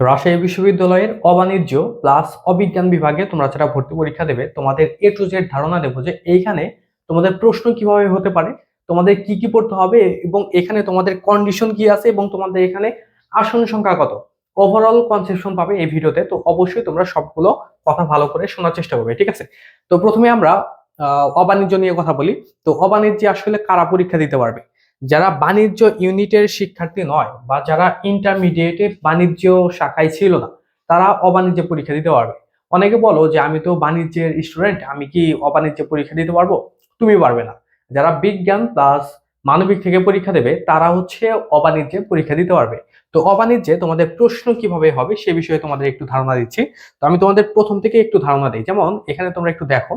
রাজশাহী বিশ্ববিদ্যালয়ের অবাণিজ্য প্লাস অবিজ্ঞান বিভাগে তোমরা যারা ভর্তি পরীক্ষা দেবে, তোমাদের এ টু জেড ধারণা দেবো যে এইখানে তোমাদের প্রশ্ন কীভাবে হতে পারে, তোমাদের কি কি পড়তে হবে এবং এখানে তোমাদের কন্ডিশন কি আছে এবং তোমাদের এখানে আসন সংখ্যা কত। ওভারঅল কনসেপশন পাবে এই ভিডিওতে, তো অবশ্যই তোমরা সবগুলো কথা ভালো করে শোনার চেষ্টা করবে, ঠিক আছে? তো প্রথমে আমরা অবাণিজ্য নিয়ে কথা বলি, তো অবাণিজ্যে আসলে কারা পরীক্ষা দিতে পারবে? যারা বাণিজ্য ইউনিটের শিক্ষার্থী নয় বা যারা ইন্টারমিডিয়েটে বাণিজ্য শাখায় ছিল না, তারা অবাণিজ্য পরীক্ষা দিতে পারবে। অনেকে বলো যে, আমি তো বাণিজ্যের স্টুডেন্ট আমি কি অবাণিজ্য পরীক্ষা দিতে পারব? তুমি পারবে না। যারা বিজ্ঞান প্লাস মানবিক থেকে পরীক্ষা দেবে, তারা হচ্ছে অবাণিজ্যে পরীক্ষা দিতে পারবে। তো অবাণিজ্যে তোমাদের প্রশ্ন কীভাবে হবে সে বিষয়ে তোমাদের একটু ধারণা দিচ্ছি। তো আমি তোমাদের প্রথম থেকে একটু ধারণা দিই। যেমন, এখানে তোমরা একটু দেখো।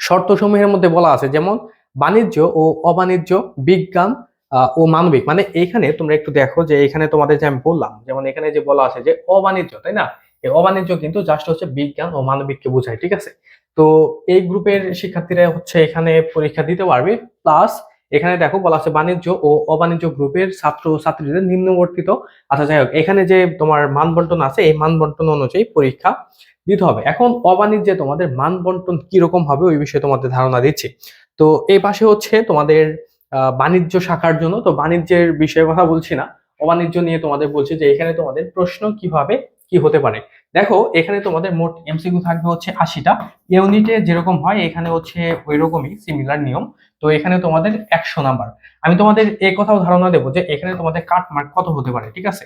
শর্তসমূহের মধ্যে বলা আছে, যেমন বাণিজ্য ও অবাণিজ্য, বিজ্ঞান ও মানবিক। মানে এইখানে তোমরা একটু দেখো যে এখানে তোমাদের যে আমি বললাম, যেমন এখানে যে বলা আছে যে অবাণিজ্য, তাই না? এই অবাণিজ্য কিন্তু জাস্ট হচ্ছে বিজ্ঞান ও মানবিককে বোঝায়, ঠিক আছে? তো এই গ্রুপের শিক্ষার্থীরা হচ্ছে এখানে পরীক্ষা দিতে পারবে। প্লাস এখানে দেখো বলা আছে বাণিজ্য ও অবাণিজ্য গ্রুপের ছাত্র ছাত্রীদের নিম্নবর্তিত। আচ্ছা যাই হোক, এখানে যে তোমার মানবন্টন আছে, এই মানবন্টন অনুযায়ী পরীক্ষা দিতে হবে। এখন অবাণিজ্যে তোমাদের মানবন্টন কীরকম হবে ওই বিষয়ে তোমাদের ধারণা দিচ্ছি। তো এই পাশে হচ্ছে তোমাদের বাণিজ্য শাখার জন্য। তো বাণিজ্যের বিষয়ে কথা বলছি না। অবাণিজ্য নিয়ে তোমাদের বলছি যে এখানে তোমাদের প্রশ্ন কীভাবে কি হতে পারে। দেখো, এখানে তোমাদের মোট এমসিকিউ থাকবে হচ্ছে আশিটা। ইউনিটে যেরকম হয়, এখানে হচ্ছে ওই রকমই সিমিলার নিয়ম। তো এখানে তোমাদের একশো নাম্বার। আমি তোমাদের এই কথাও ধারণা দেবো যে এখানে তোমাদের কাট মার্ক কত হতে পারে, ঠিক আছে?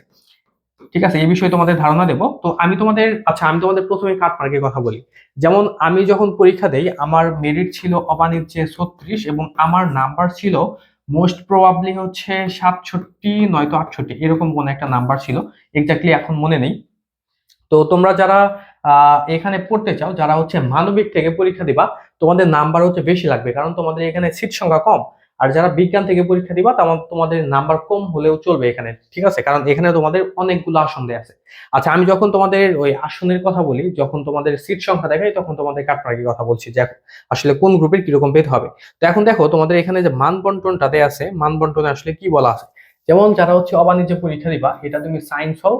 ঠিক আছে, এই বিষয়ে তোমাদের ধারণা দেবো। তো আমি তোমাদের আচ্ছা আমি তোমাদের প্রথমে কাট মার্কের কথা বলি। যেমন আমি যখন পরীক্ষা দেই, আমার মেরিট ছিল অবাণিজ্যে ছত্রিশ এবং আমার নাম্বার ছিল মোস্ট প্রবাবলি হচ্ছে সাতষট্টি, নয়তো আটষট্টি, এরকম কোনো একটা নাম্বার ছিল। এক্স্যাক্টলি এখন মনে নেই। তো তোমরা যারা এখানে পড়তে চাও, যারা হচ্ছে মানবিক থেকে পরীক্ষা দিবা, তোমাদের নাম্বার হচ্ছে বেশি লাগবে, কারণ তোমাদের এখানে সিট সংখ্যা কম। আর যারা বিজ্ঞান থেকে পরীক্ষা দিবা তেমন তোমাদের নাম্বার কম হলেও চলবে এখানে, ঠিক আছে? কারণ এখানে তোমাদের অনেকগুলো আসন দেয়া আছে। আচ্ছা আমি যখন তোমাদের ওই আসনের কথা বলি, যখন তোমাদের সিট সংখ্যা দেখাই, তখন তোমাদের কাটমার্কের কথা বলছি যে আসলে কোন গ্রুপের কীরকম পেতে হবে? তো এখন দেখো, তোমাদের এখানে যে মান বন্টনটা দেয়া আছে মান বন্টনে আসলে কি বলা আছে? যেমন যারা হচ্ছে অবাণিজ্য পরীক্ষা দিবা, এটা তুমি সায়েন্স হও,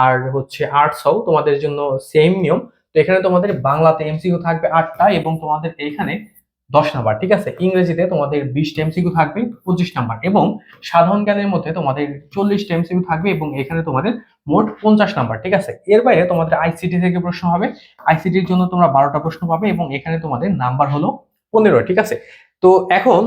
আর হচ্ছে আর্টস হও, তোমাদের জন্য সেম নিয়ম। তো এখানে তোমাদের বাংলাতে এমসিকিউ থাকবে আটটা, এবং তোমাদের এখানে দশ নাম্বার, ঠিক আছে? ইংরেজিতে তোমাদের বিশটা এমসিকিউ থাকবে, পঁচিশ নাম্বার, এবং সাধারণ জ্ঞানের মধ্যে তোমাদের চল্লিশটা এমসিকিউ থাকবে এবং এখানে তোমাদের মোট পঞ্চাশ নাম্বার, ঠিক আছে? এর বাইরে তোমাদের আইসিটি থেকে প্রশ্ন হবে। আইসিটির জন্য তোমরা বারোটা প্রশ্ন পাবে এবং এখানে তোমাদের নাম্বার হলো পনেরো, ঠিক আছে? তো এখন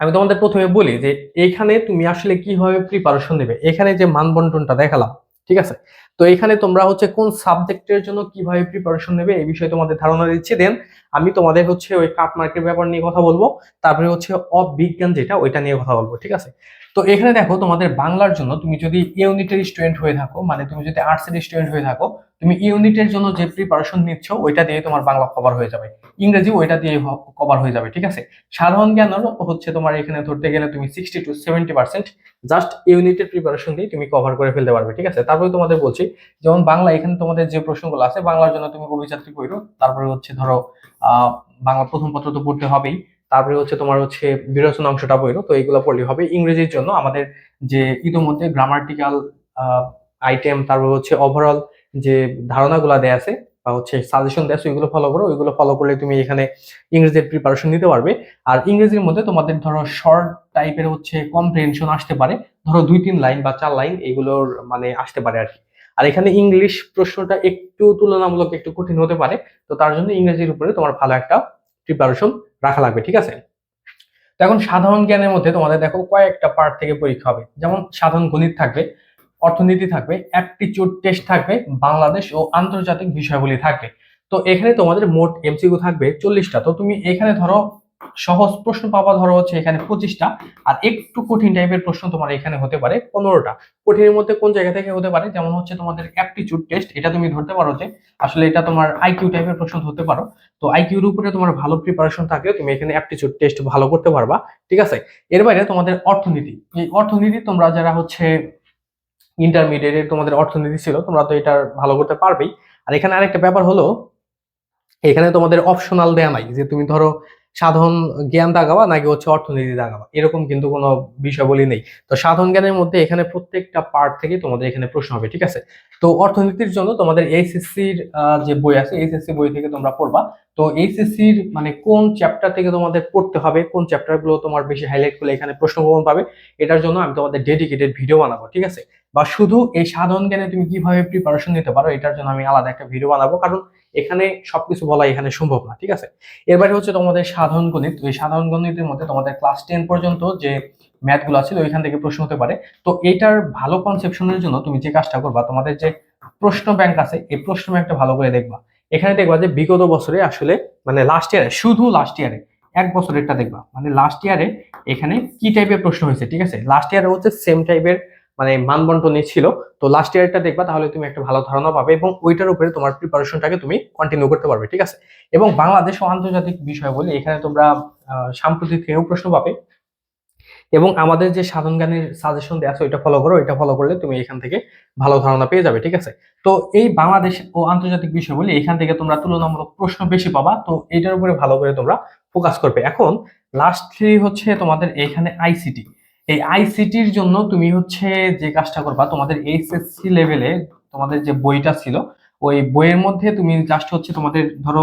আমি তোমাদের প্রথমে বলি যে এখানে তুমি আসলে কীভাবে প্রিপারেশন নেবে? এখানে যে মানবন্টনটা দেখালাম ঠিক আছে? তো এখানে তোমরা হচ্ছে কোন সাবজেক্টের জন্য কীভাবে প্রিপারেশন নেবে এই বিষয়ে তোমাদের ধারণা দিচ্ছি। দেন আমি তোমাদের হচ্ছে ওই কাট মার্কের ব্যাপার নিয়ে কথা বলব। তারপরে হচ্ছে অবিজ্ঞান যেটা, ওইটা নিয়ে কথা বলব, ঠিক আছে? তো এখানে দেখো তোমাদের বাংলার জন্য তুমি যদি ইউনিটের স্টুডেন্ট হয়ে থাকো মানে তুমি যদি আর্টসের স্টুডেন্ট হয়ে থাকো, তুমি ইউনিটের জন্য যে প্রিপারেশন নিচ্ছ, ওইটা দিয়ে তোমার বাংলা কভার হয়ে যাবে। ইংরেজি ওইটা দিয়ে কভার হয়ে যাবে, ঠিক আছে? সাধারণ জ্ঞান হচ্ছে তোমার এখানে ধরতে গেলে তুমি sixty two seventy percent just ইউনিটের প্রিপারেশন দিয়ে তুমি কভার করে ফেলতে পারবে, ঠিক আছে? তারপরে তোমাদের বলছি, যেমন বাংলা, এখানে তোমাদের যে প্রশ্নগুলো আছে, বাংলার জন্য তুমি অভিযাত্রী পড়ো তারপরে হচ্ছে ধরো বাংলা প্রথম পত্র তো পড়তে হবেই। তারপরে হচ্ছে তোমার হচ্ছে বিরোচন অংশটা পড়ো তো এইগুলো পড়লে হবে ইংরেজির জন্য। আমাদের যে ইতিমধ্যে গ্রামাটিক্যাল আইটেম তারপর হচ্ছে ওভারঅল যে ধারণাগুলো দেয়া আছে বা হচ্ছে সাজেশন দেয়া ওইগুলো ফলো করো। ওইগুলো ফলো করলে তুমি এখানে ইংরেজির প্রিপারেশন নিতে পারবে। আর ইংরেজির মধ্যে তোমাদের ধরো শর্ট টাইপের হচ্ছে কম্প্রিহেনশন আসতে পারে। ধরো দুই তিন লাইন বা চার লাইন এগুলোর মানে আসতে পারে আর কি। আর এখানে ইংলিশ প্রশ্নটা একটু তুলনামূলক একটু কঠিন হতে পারে, তো তার জন্য ইংরেজির উপরে তোমার ভালো একটা প্রিপারেশন রাখা লাগবে, ঠিক আছে? তো এখন সাধারণ জ্ঞানের মধ্যে তোমাদের দেখো কয়েকটা পার্ট থেকে পরীক্ষা হবে। যেমন সাধারণ গণিত থাকবে, অর্থনীতি থাকবে অ্যাপটিচিউড টেস্ট থাকবে, বাংলাদেশ ও আন্তর্জাতিক বিষয়গুলি থাকবে। তো এখানে তোমাদের মোট এমসিকিউ থাকবে চল্লিশটা। তো তুমি এখানে ধরো সহজ প্রশ্ন পাবা ধরো হচ্ছে এখানে পঁচিশটা। আর একটু কঠিন টাইপের প্রশ্ন তোমার এখানে হতে পারে পনেরোটা। কঠিনের মধ্যে কোন জায়গা থেকে হতে পারে? যেমন হচ্ছে তোমাদের অ্যাপটিচিউড টেস্ট এটা তুমি ধরতে পারো যে আসলে এটা তোমার আইকিউ টাইপের প্রশ্ন ধরতে পারো। তো আইকিউর উপরে তোমার ভালো প্রিপারেশন থাকলে তুমি এখানে অ্যাপটিচিউড টেস্ট ভালো করতে পারবা। ঠিক আছে? এর বাইরে তোমাদের অর্থনীতি। এই অর্থনীতি তোমরা যারা হচ্ছে ইন্টারমিডিয়েটে তোমাদের অর্থনীতি ছিল, তোমরা তো এটা ভালো করতে পারবেই। আর এখানে আরেকটা ব্যাপার হলো, এখানে তোমাদের অপশনাল দেয়া নাই। যে তুমি ধরো সাধারণ জ্ঞান দাগাবা নাকি হচ্ছে অর্থনীতি দাগাবা? এরকম কিন্তু কোনো বিষয় বলি নেই। তো সাধারণ জ্ঞানের মধ্যে এখানে প্রত্যেকটা পার্ট থেকে তোমাদের এখানে প্রশ্ন হবে, ঠিক আছে? তো অর্থনীতির জন্য তোমাদের এইচএসসির যে বই আছে এইচএসসি বই থেকে তোমরা পড়বা। তো এইচএসসির মানে কোন চ্যাপ্টার থেকে তোমাদের পড়তে হবে, কোন চ্যাপ্টারগুলো তোমার বেশি হাইলাইট করলে এখানে প্রশ্ন প্রবণ পাবে, এটার জন্য আমি তোমাদের ডেডিকেটেড ভিডিও বানাবো, ঠিক আছে? বা শুধু এই সাধারণ জ্ঞানে তুমি কীভাবে প্রিপারেশন নিতে পারো, এটার জন্য আমি আলাদা একটা ভিডিও বানাবো, কারণ এখানে সবকিছু বলা এখানে সম্ভব না, ঠিক আছে? এরবারে হচ্ছে তোমাদের সাধারণ গণিত এই সাধারণ গণিতের মধ্যে তোমাদের ক্লাস টেন পর্যন্ত যে ম্যাথগুলো ছিল ওইখান থেকে প্রশ্ন হতে পারে। তো এটার ভালো কনসেপশনের জন্য তুমি যে কাজটা করবা, তোমাদের যে প্রশ্ন ব্যাংক আছে, এই প্রশ্ন ব্যাংকটা ভালো করে দেখবা। এখানে দেখবা যে বিগত বছরে আসলে মানে লাস্ট ইয়ারে শুধু লাস্ট ইয়ারে এক বছরেরটা দেখবা। মানে লাস্ট ইয়ারে এখানে কি টাইপের প্রশ্ন হয়েছে, ঠিক আছে? লাস্ট ইয়ারে হচ্ছে সেম টাইপের মানে মানবন্টনে ছিল। তো লাস্ট ইয়ারটা দেখবা, তাহলে তুমি একটা ভালো ধারণা পাবে এবং ওইটার উপরে তোমার প্রিপারেশনটাকে তুমি কন্টিনিউ করতে পারবে, ঠিক আছে? এবং বাংলাদেশ ও আন্তর্জাতিক বিষয় বলে এখানে তোমরা সাম্প্রতিক থেকেও প্রশ্ন পাবে। এবং আমাদের যে সাধারণ জ্ঞানের সাজেশন দেওয়া আছে, ওইটা ফলো করো এটা ফলো করলে তুমি এখান থেকে ভালো ধারণা পেয়ে যাবে, ঠিক আছে? তো এই বাংলাদেশ ও আন্তর্জাতিক বিষয় এখান থেকে তোমরা তুলনামূলক প্রশ্ন বেশি পাবা, তো এটার উপরে ভালো করে তোমরা ফোকাস করবে। এখন লাস্টলি হচ্ছে তোমাদের এখানে আইসিটি এই আইসিটির জন্য তুমি হচ্ছে যে কাজটা করবা, তোমাদের এইচএসসি লেভেলে তোমাদের যে বইটা ছিল, ওই বইয়ের মধ্যে তুমি জাস্ট হচ্ছে তোমাদের ধরো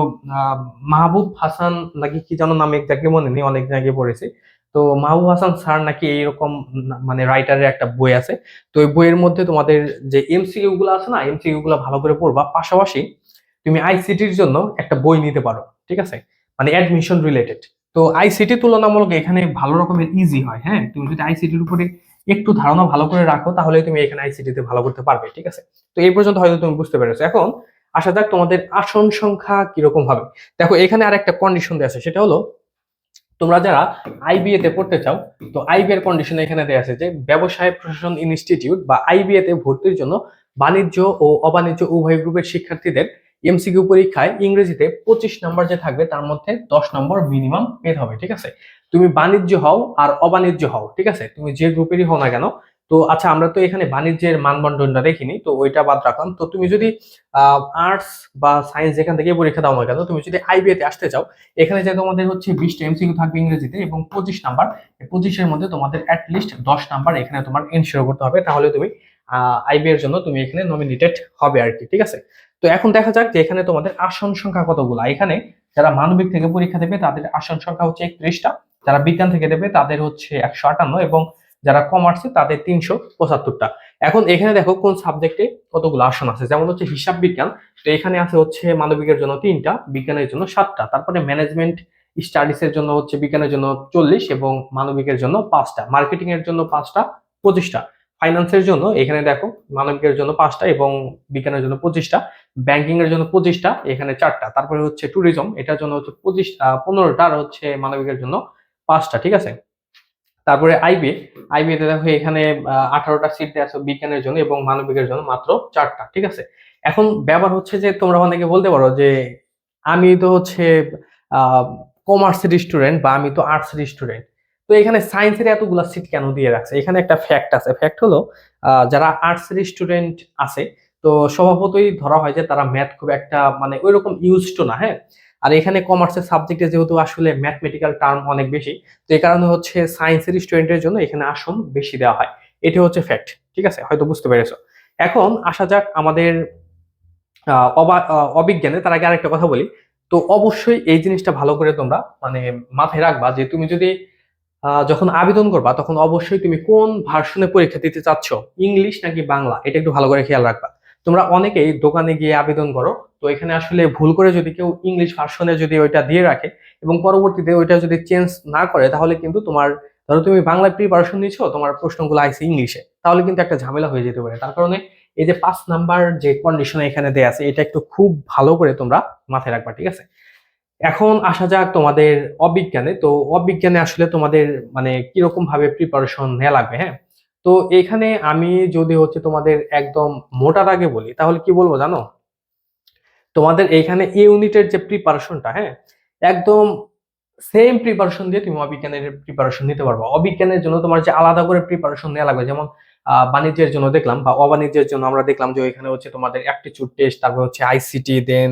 মাহবুব হাসান নাকি কি যেন নাম এক্সাক্টলি মনে নেই অনেক জায়গায় পড়েছি। তো মাহবুব হাসান স্যার নাকি এইরকম মানে রাইটারের একটা বই আছে। তো ওই বইয়ের মধ্যে তোমাদের যে এমসিকিউ গুলো আছে না এমসিকিউ গুলো ভালো করে পড়বা। পাশাপাশি তুমি আইসিটির জন্য একটা বই নিতে পারো, ঠিক আছে? মানে অ্যাডমিশন রিলেটেড তো আইসিটি তুলনামূলক এখানে ভালো রকমের ইজি হয় হ্যাঁ? তুমি যদি আইসিটির উপরে একটু ধারণা ভালো করে রাখো, তাহলে তুমি এখানে আইসিটিতে ভালো করতে পারবে, ঠিক আছে? তো এই পর্যন্ত হয়তো তুমি বুঝতে পেরেছ। এখন আসা যাক তোমাদের আসন সংখ্যা কীরকম হবে। দেখো, এখানে আর একটা কন্ডিশন দেওয়া আছে, সেটা হলো তোমরা যারা আইবিএ তে পড়তে চাও, তো আইবিএর কন্ডিশন এখানে দেওয়া আছে যে ব্যবসায় প্রশাসন ইনস্টিটিউট বা আইবিএ তে ভর্তির জন্য বাণিজ্য ও অবাণিজ্য উভয় গ্রুপের শিক্ষার্থীদের এমসিকিউ পরীক্ষায় ইংরেজিতে পঁচিশ নম্বর যে থাকবে, তার মধ্যে দশ নম্বর মিনিমাম পেতে হবে, ঠিক আছে? তুমি বাণিজ্য হও আর অবাণিজ্য হও, ঠিক আছে? তুমি যে গ্রুপেরই হও না কেন তো আচ্ছা আমরা তো এখানে বাণিজ্যের মানবন্ধনটা দেখিনি, তো ওইটা বাদ রাখলাম। তো তুমি যদি আর্টস বা সায়েন্স যেখান থেকে পরীক্ষা দাও কেন, তুমি যদি আইবিএ তে আসতে চাও, এখানে যে তোমাদের হচ্ছে বিশটা এমসিকিউ থাকবে ইংরেজিতে এবং পঁচিশ নাম্বার পঁচিশের মধ্যে তোমাদের অ্যাটলিস্ট দশ নাম্বার এখানে তোমার এনশিওর করতে হবে, তাহলে তুমি আইবি এর জন্য তুমি এখানে নমিনেটেড হবে আর কি ঠিক আছে? তো এখন দেখা যাক যে এখানে তোমাদের আসন সংখ্যা কতগুলো। এখানে যারা মানবিক থেকে পরীক্ষা দেবে, তাদের আসন সংখ্যা হচ্ছে একত্রিশটা, যারা বিজ্ঞান থেকে দেবে, তাদের হচ্ছে একশো আটান্ন এবং যারা কমার্সে তাদের তিনশো পঁচাত্তরটা। এখন এখানে দেখো কোন সাবজেক্টে কতগুলো আসন আছে। যেমন হচ্ছে হিসাব বিজ্ঞান, তো এখানে আছে হচ্ছে মানবিকের জন্য তিনটা, বিজ্ঞানের জন্য সাতটা। তারপরে ম্যানেজমেন্ট স্টাডিজ এর জন্য হচ্ছে বিজ্ঞানের জন্য চল্লিশ এবং মানবিকের জন্য পাঁচটা। মার্কেটিং এর জন্য পাঁচটা, পঁচিশটা। ফাইন্যান্সের জন্য এখানে দেখো মানবিকের জন্য পাঁচটা এবং বিজ্ঞানের জন্য পঁচিশটা। ব্যাংকিং এর জন্য পঁচিশটা, এখানে চারটা। তারপরে হচ্ছে ট্যুরিজম এটার জন্য হচ্ছে পঁচিশ পনেরোটা, আর হচ্ছে মানবিকের জন্য পাঁচটা, ঠিক আছে? তারপরে আইবি আইবি তে দেখো এখানে আঠারোটা সিট আছে বিজ্ঞানের জন্য এবং মানবিকের জন্য মাত্র চারটা, ঠিক আছে? এখন ব্যাপার হচ্ছে যে তোমরা অনেকে বলতে পারো যে আমি তো হচ্ছে কমার্সের স্টুডেন্ট বা আমি তো আর্টসের স্টুডেন্ট তো এখানে সায়েন্সের এতগুলা সিট কেন দিয়ে রাখছে? এখানে একটা ফ্যাক্ট আছে। ফ্যাক্ট হলো যারা আর্টসের স্টুডেন্ট আছে, তো স্বভাবতই ধরা হয় যে তারা ম্যাথ খুব একটা মানে ওই রকম ইউজ টু না হ্যাঁ? আর এখানে কমার্সের সাবজেক্টে যেহেতু আসলে ম্যাথমেটিক্যাল টার্ম অনেক বেশি, তো এই কারণে হচ্ছে সায়েন্সের স্টুডেন্টের জন্য এখানে আসন বেশি দেওয়া হয়। এটি হচ্ছে ফ্যাক্ট ঠিক আছে? হয়তো বুঝতে পেরেছ। এখন আসা যাক আমাদের অবিজ্ঞানে, তার আগে আরেকটা কথা বলি। তো অবশ্যই এই জিনিসটা ভালো করে তোমরা মানে মাথায় রাখবা যে তুমি যদি যখন আবেদন করবা, তখন অবশ্যই তুমি কোন ভার্সনে পরীক্ষা দিতে চাচ্ছ? ইংলিশ নাকি বাংলা? এটা একটু ভালো করে খেয়াল রাখবা। তোমরা অনেকেই দোকানে গিয়ে আবেদন করো তো এখানে আসলে ভুল করে যদি কেউ ইংলিশ ভার্সনে যদি ওইটা দিয়ে রাখে এবং পরবর্তীতে ওইটা যদি চেঞ্জ না করে, তাহলে কিন্তু তোমার, ধরো তুমি বাংলায় প্রিপারেশন নিচ্ছ তোমার প্রশ্নগুলো আইসে ইংলিশে তাহলে কিন্তু একটা ঝামেলা হয়ে যেতে পারে। তার কারণে এই যে পাঁচ নাম্বার যে কন্ডিশন এখানে দেয়া আছে, এটা একটু খুব ভালো করে তোমরা মাথায় রাখবা, ঠিক আছে? এখন আসা যাক তোমাদের অবিজ্ঞানে। তো অবিজ্ঞানে আসলে তোমাদের মানে কীরকম ভাবে প্রিপারেশন নেওয়া লাগবে হ্যাঁ? তো এখানে আমি যদি হচ্ছে তোমাদের একদম মোটার আগে বলি, তাহলে কি বলব জানো? তোমাদের এইখানে এ ইউনিটের যে প্রিপারেশনটা হ্যাঁ একদম সেম প্রিপারেশন দিয়ে তুমি অবিজ্ঞানের প্রিপারেশন নিতে পারব। অবিজ্ঞানের জন্য তোমার যে আলাদা করে প্রিপারেশন নেওয়া লাগবে, যেমন বাণিজ্যের জন্য দেখলাম বা অবাণিজ্যের জন্য আমরা দেখলাম যে এখানে হচ্ছে তোমাদের অ্যাপটিচিউড টেস্ট তারপর হচ্ছে আইসিটি দেন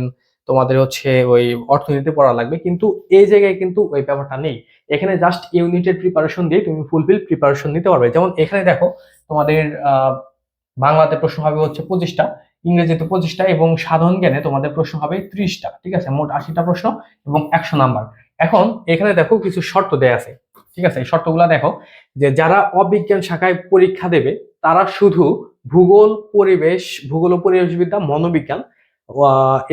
তোমাদের হচ্ছে ওই অর্থনীতি পড়া লাগবে। কিন্তু এই জায়গায় কিন্তু ওই ব্যাপারটা নেই। এখানে জাস্ট ইউনিটের প্রিপারেশন দিয়ে তুমি ফুলফিল প্রিপারেশন নিতে পারবে। যেমন এখানে দেখো, তোমাদের বাংলাতে প্রশ্ন হবে হচ্ছে পঁচিশটা। ইংরেজিতে পঁচিশটা এবং সাধারণ জ্ঞানে তোমাদের প্রশ্ন হবে ত্রিশটা, ঠিক আছে? মোট আশিটা প্রশ্ন এবং একশো নাম্বার। এখন এখানে দেখো কিছু শর্ত দেয়া আছে, ঠিক আছে? এই শর্তগুলো দেখো যে যারা অবিজ্ঞান শাখায় পরীক্ষা দেবে, তারা শুধু ভূগোল, পরিবেশ, ভূগোল ও পরিবেশবিদ্যা, মনোবিজ্ঞান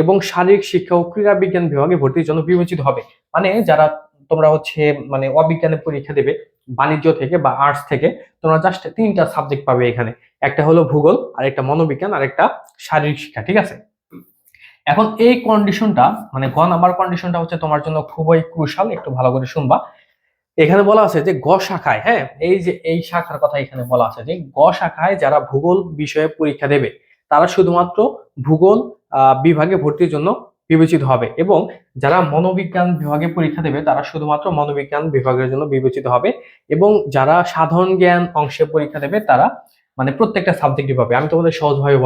এবং শারীরিক শিক্ষা ও ক্রীড়া বিজ্ঞান বিভাগে ভর্তির জন্য বিবেচিত হবে। মানে যারা তোমরা হচ্ছে মানে অবিজ্ঞানে পরীক্ষা দেবে বাণিজ্য থেকে বা আর্টস থেকে তোমরা জাস্ট তিনটা সাবজেক্ট পাবে এখানে। একটা হলো ভূগোল আর একটা মনোবিজ্ঞান আর একটা শারীরিক শিক্ষা, ঠিক আছে? এখন এই কন্ডিশনটা মানে গ নাম্বার কন্ডিশনটা হচ্ছে তোমার জন্য খুবই ক্রুশাল একটু ভালো করে শুনবা। এখানে বলা আছে যে গ শাখায় হ্যাঁ? এই যে এই শাখার কথা এখানে বলা আছে যে গ শাখায় যারা ভূগোল বিষয়ে পরীক্ষা দেবে, তারা শুধুমাত্র ভূগোল বিভাগে ভর্তির জন্য বিবেচিত হবে এবং যারা মনোবিজ্ঞান বিভাগে পরীক্ষা দেবে, তারা শুধুমাত্র মনোবিজ্ঞান বিভাগের জন্য বিবেচিত হবে এবং যারা সাধারণ জ্ঞান অংশে পরীক্ষা দেবে, তারা মানে প্রত্যেকটা সাবজেক্টই পাবে। আমি তোমাদের সহজভাবে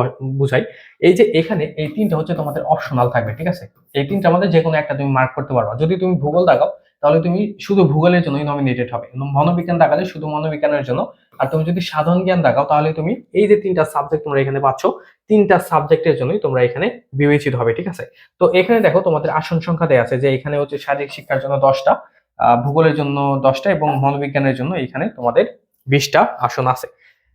বুঝাই। এই যে এখানে এই তিনটা হচ্ছে তোমাদের অপশনাল থাকবে, ঠিক আছে? এই তিনটা আমাদের যে কোনো একটা তুমি মার্ক করতে পারবা। যদি তুমি ভূগোল দাগাও তাহলে তুমি শুধু ভূগোলের জন্যই নমিনেটেড হবে। মনোবিজ্ঞান দাগালে শুধু মনোবিজ্ঞানের জন্য। আর তুমি যদি সাধারণ জ্ঞান দাগাও তাহলে তুমি এই যে তিনটা সাবজেক্ট তোমরা এখানে পাচ্ছ, তিনটা সাবজেক্টের জন্যই তোমরা এখানে বিবেচিত হবে, ঠিক আছে? তো এখানে দেখো তোমাদের আসন সংখ্যা দেওয়া আছে, যে এখানে হচ্ছে শারীরিক শিক্ষার জন্য দশটা ভূগোলের জন্য দশটা এবং মনোবিজ্ঞানের জন্য এখানে তোমাদের বিশটা আসন আছে।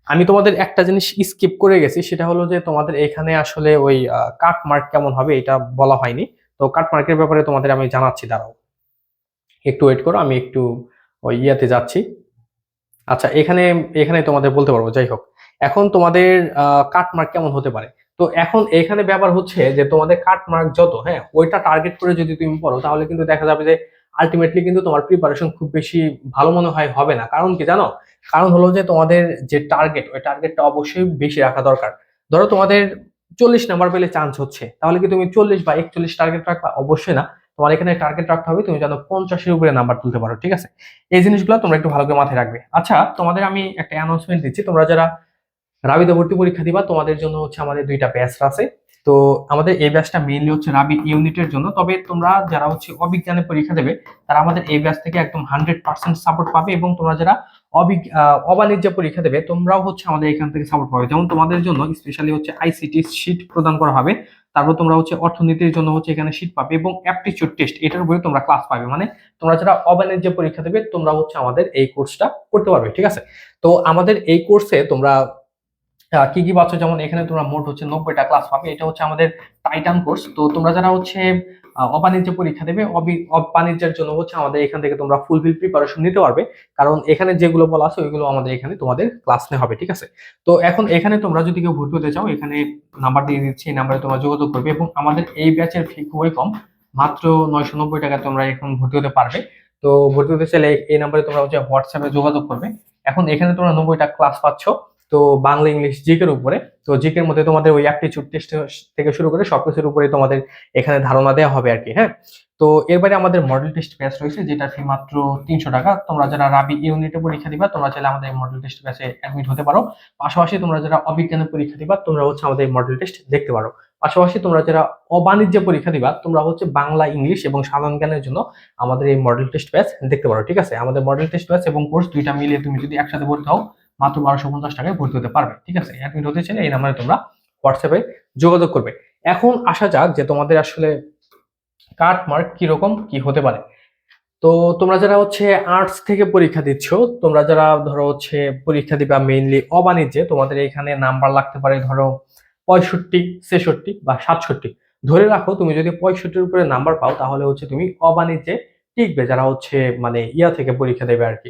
আমি তোমাদের একটা জিনিস স্কিপ করে গেছি, সেটা হলো যে তোমাদের এখানে আসলে ওই কাট মার্ক কেমন হবে এটা বলা হয়নি। তো কাট মার্কের ব্যাপারে তোমাদের আমি জানাচ্ছি, দাঁড়াও। একটু ওয়েট করো, আমি একটু, ওই ইয়াতে যাচ্ছি। আচ্ছা এখানে এখানে তোমাদের বলতে পারব, যাই হোক। এখন তোমাদের কাট মার্ক কেমন হতে পারে? তো এখন এখানে ব্যাপার হচ্ছে যে, তোমাদের কাট মার্ক যত হ্যাঁ ওইটা টার্গেট করে যদি তুমি পড়ো, তাহলে কিন্তু দেখা যাবে যে আলটিমেটলি কিন্তু তোমার প্রিপারেশন খুব বেশি ভালো মনে হয় হবে না। কারণ কি জানো? কারণ হলো যে, তোমাদের যে টার্গেট ওই টার্গেটটা অবশ্যই বেশি রাখা দরকার। ধরো তোমাদের চল্লিশ নাম্বার পেলে চান্স হচ্ছে, তাহলে কি তুমি চল্লিশ বা একচল্লিশ টার্গেট রাখবা? অবশ্যই না। তোমার এখানে টার্গেট রাখতে হবে, তুমি যেন পঞ্চাশের উপরে নাম্বার তুলতে পারো, ঠিক আছে? এই জিনিসগুলো তোমরা একটু ভালো করে মাথায় রাখবে। আচ্ছা তোমাদের আমি একটা অ্যানাউন্সমেন্ট দিচ্ছি। তোমরা যারা রাবিতে ভর্তি পরীক্ষা দিবা, তোমাদের জন্য হচ্ছে আমাদের দুইটা ব্যাচ আছে। তো আমাদের এই ব্যাচটা মেইনলি হচ্ছে রাবি ইউনিটের জন্য। তবে তোমরা যারা হচ্ছে অবিজ্ঞানে পরীক্ষা দেবে, তারা আমাদের এই ব্যাচ থেকে একদম হান্ড্রেড পার্সেন্ট সাপোর্ট পাবে এবং তোমরা যারা অবিজ্ঞ অবাণিজ্য পরীক্ষা দেবে, তোমরাও হচ্ছে আমাদের এখান থেকে সাপোর্ট পাবে। যেমন তোমাদের জন্য স্পেশালি হচ্ছে আইসিটি শীট প্রদান করা হবে, তারপর তোমরা হচ্ছে অর্থনীতির জন্য হচ্ছে এখানে শীট পাবে এবং অ্যাপটিচিউড টেস্ট এটার উপরে তোমরা ক্লাস পাবে। মানে তোমরা যারা অবাণিজ্য পরীক্ষা দেবে, তোমরা হচ্ছে আমাদের এই কোর্সটা করতে পারবে, ঠিক আছে? তো আমাদের এই কোর্সে তোমরা কি কি পাচ্ছ যেমন এখানে তোমরা মোট হচ্ছে নব্বইটা ক্লাস পাবে। এটা হচ্ছে আমাদের টাইটান কোর্স তো তোমরা যারা হচ্ছে অবাণিজ্য পরীক্ষা দেবে, অবি- অবাণিজ্যের জন্য হচ্ছে আমাদের এখান থেকে তোমরা ফুলফিল প্রিপারেশন নিতে পারবে। কারণ এখানে যেগুলো বলা আছে, ওইগুলো আমাদের এখানে তোমাদের ক্লাস নেওয়া হবে, ঠিক আছে? তো এখন এখানে তোমরা যদি কেউ ভর্তি হতে চাও, এখানে নাম্বার দিয়ে দিচ্ছি, এই নাম্বারে তোমরা যোগাযোগ করবে এবং আমাদের এই ব্যাচের ফি খুবই কম। মাত্র নয়শো নব্বই টাকা তোমরা এখন ভর্তি হতে পারবে। তো ভর্তি হতে চাইলে এই নাম্বারে তোমরা হচ্ছে হোয়াটসঅ্যাপে যোগাযোগ করবে। এখন এখানে তোমরা নব্বইটা ক্লাস পাচ্ছ। তো বাংলা, ইংলিশ জিকের উপরে। তো জিকের মধ্যে তোমাদের ওই অ্যাপটিচিউড টেস্ট থেকে শুরু করে সবকিছুর উপরে তোমাদের এখানে ধারণা দেওয়া হবে আর কি হ্যাঁ? তো এরপরে আমাদের মডেল টেস্ট ব্যাচ রয়েছে যেটা ফি মাত্র তিনশো টাকা। তোমরা যারা রাবি ইউনিটে পরীক্ষা দিবা, তোমরা চাইলে আমাদের মডেল টেস্ট ব্যাচে অ্যাডমিট হতে পারো। পাশাপাশি তোমরা যারা অবিজ্ঞানে পরীক্ষা দিবা, তোমরা হচ্ছে আমাদের মডেল টেস্ট দেখতে পারো। পাশাপাশি তোমরা যারা অবাণিজ্য পরীক্ষা দিবা, তোমরা হচ্ছে বাংলা, ইংলিশ এবং সাধারণ জ্ঞানের জন্য আমাদের এই মডেল টেস্ট ব্যাচ দেখতে পারো, ঠিক আছে? আমাদের মডেল টেস্ট ব্যাচ এবং কোর্স দুইটা মিলিয়ে তুমি যদি একসাথে ভর্তি হও মাত্র বারোশো পঞ্চাশ টাকায় ভর্তি হতে পারবে। ঠিক আছে? অ্যাডমিট হতে চাইলে এই নাম্বারে তোমরা হোয়াটসঅ্যাপে যোগাযোগ করবে। এখন আসা যাক যে তোমাদের আসলে কাট মার্ক কীরকম, কি হতে পারে। তো তোমরা যারা হচ্ছে আর্টস থেকে পরীক্ষা দিচ্ছ, তোমরা যারা ধরো হচ্ছে পরীক্ষা দিবা মেইনলি অবাণিজ্যে, তোমাদের এখানে নাম্বার লাগতে পারে ধরো পঁয়ষট্টি, ছেষট্টি বা সাতষট্টি। ধরে রাখো, তুমি যদি পঁয়ষট্টির উপরে নাম্বার পাও, তাহলে হচ্ছে তুমি অবাণিজ্যে টিকবে, যারা হচ্ছে মানে ইয়া থেকে পরীক্ষা দেবে আর কি।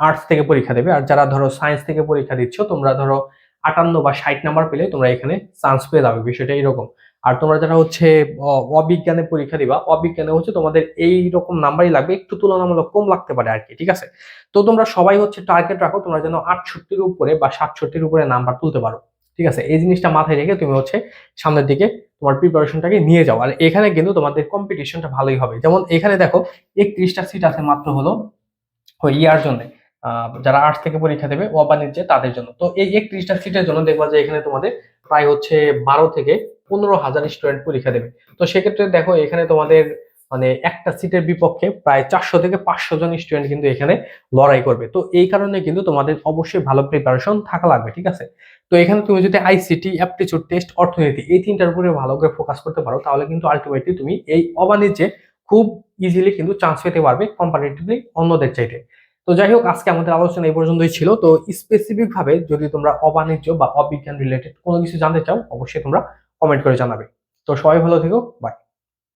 আর্টস থেকে পরীক্ষা দেবে। আর যারা ধরো সায়েন্স থেকে পরীক্ষা দিচ্ছ, তোমরা ধরো আটান্ন বা ষাট নাম্বার পেলে তোমরা এখানে চান্স পেয়ে যাবে। বিষয়টা এইরকম আর তোমরা যারা হচ্ছে অবিজ্ঞানে পরীক্ষা দিবা, অবিজ্ঞানে হচ্ছে তোমাদের এই রকম নাম্বারই লাগবে, একটু তুলনামূলক কম লাগতে পারে আর কি, ঠিক আছে? তো তোমরা সবাই হচ্ছে টার্গেট রাখো, তোমরা যেন আটষট্টির উপরে বা সাতষট্টির উপরে নাম্বার তুলতে পারো, ঠিক আছে? এই জিনিসটা মাথায় রেখে তুমি হচ্ছে সামনের দিকে তোমার প্রিপারেশনটাকে নিয়ে যাও। আর এখানে কিন্তু তোমাদের কম্পিটিশনটা ভালোই হবে। যেমন এখানে দেখো, একত্রিশটা সিট আছে মাত্র হলো ইয়ার জন্য। যারা আর্টস থেকে পরীক্ষা দেবে ও অবাণিজ্যে তাদের জন্য। তো এই একত্রিশটা সিটের জন্য দেখবা যে এখানে তোমাদের প্রায় হচ্ছে বারো থেকে পনেরো হাজার স্টুডেন্ট পরীক্ষা দেবে। তো সেক্ষেত্রে দেখো এখানে তোমাদের মানে একটা সিটের বিপক্ষে প্রায় চারশো থেকে পাঁচশো জন স্টুডেন্ট কিন্তু এখানে লড়াই করবে। তো এই কারণে কিন্তু তোমাদের অবশ্যই ভালো প্রিপারেশন থাকা লাগবে, ঠিক আছে? তো এখানে তুমি যদি আইসিটি অ্যাপটিচিউড টেস্ট অর্থনীতি এই তিনটার উপরে ভালো করে ফোকাস করতে পারো, তাহলে কিন্তু আলটিমেটলি তুমি এই অবাণিজ্যে খুব ইজিলি কিন্তু চান্স পেতে পারবে কম্পারেটিভলি অন্যদের চাইতে। তো যাই হোক, আজকে আমাদের আলোচনা এই পর্যন্তই ছিল। তো স্পেসিফিক ভাবে যদি তোমরা অবাণিজ্য বা অবিজ্ঞান রিলেটেড কোনো কিছু জানতে চাও, অবশ্যই তোমরা কমেন্ট করে জানাবে। তো সবাই ভালো থেকো বাই